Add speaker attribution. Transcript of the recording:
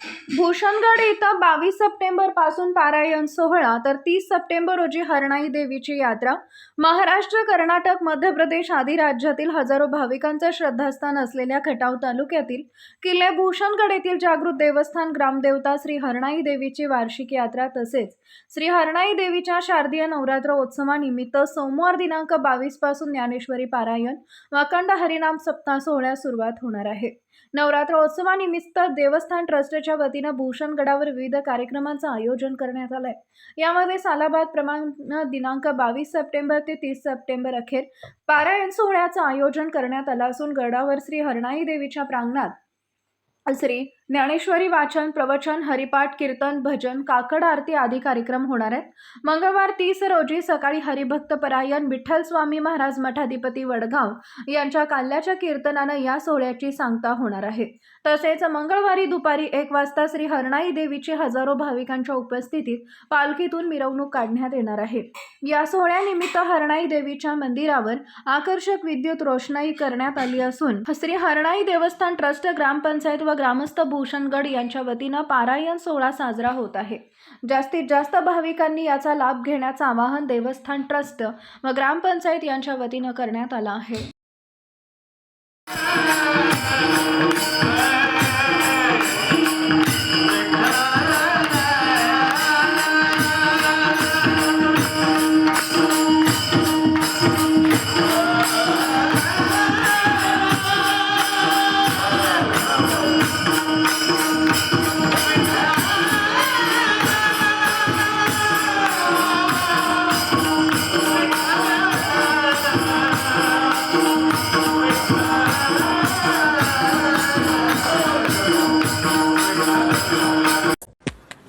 Speaker 1: भूषणगड इथं बावीस सप्टेंबरपासून पारायण सोहळा तर तीस सप्टेंबर रोजी हरणाई देवीची यात्रा. महाराष्ट्र कर्नाटक मध्य प्रदेश आदी राज्यातील हजारो भाविकांचं श्रद्धास्थान असलेल्या खटाव तालुक्यातील किल्ले भूषणगड येथील जागृत देवस्थान ग्रामदेवता श्री हरणाई देवीची वार्षिक यात्रा तसेच श्री हरणाई देवीच्या शारदीय नवरात्र उत्सवानिमित्त सोमवार दिनांक बावीसपासून ज्ञानेश्वरी पारायण वाकंड हरिनाम सप्ताह सोहळ्यास सुरुवात होणार आहे. नवरात्र उत्सवानिमित्त देवस्थान ट्रस्टच्या वतीनं भूषणगडावर विविध कार्यक्रमांचं आयोजन करण्यात आलंय. यामध्ये सालाबाद प्रमाण दिनांक बावीस सप्टेंबर ते तीस सप्टेंबर अखेर पारायण सोहळ्याचं आयोजन करण्यात आलं असून गडावर श्री हरणाई देवीच्या प्रांगणात श्री ज्ञानेश्वरी वाचन प्रवचन हरिपाठ कीर्तन भजन काकड आरती आदी कार्यक्रम होणार आहेत. मंगळवार तीस रोजी सकाळी हरिभक्त परायण विठ्ठल स्वामी महाराज मठाधिपती वडगाव यांच्या काल्याच्या कीर्तनानं या सोहळ्याची सांगता होणार आहे. तसेच मंगळवारी दुपारी एक वाजता श्री हरणाई देवीची हजारो भाविकांच्या उपस्थितीत पालखीतून मिरवणूक काढण्यात येणार आहे. या सोहळ्यानिमित्त हरणाई देवीच्या मंदिरावर आकर्षक विद्युत रोषणाई करण्यात आली असून श्री हरणाई देवस्थान ट्रस्ट ग्रामपंचायत व ग्रामस्थ भूषणगड यांच्या वतीनं पारायण सोहळा साजरा होत आहे. जास्तीत जास्त भाविकांनी याचा लाभ घेण्याचं आवाहन देवस्थान ट्रस्ट व ग्रामपंचायत यांच्या वतीनं करण्यात आलं आहे.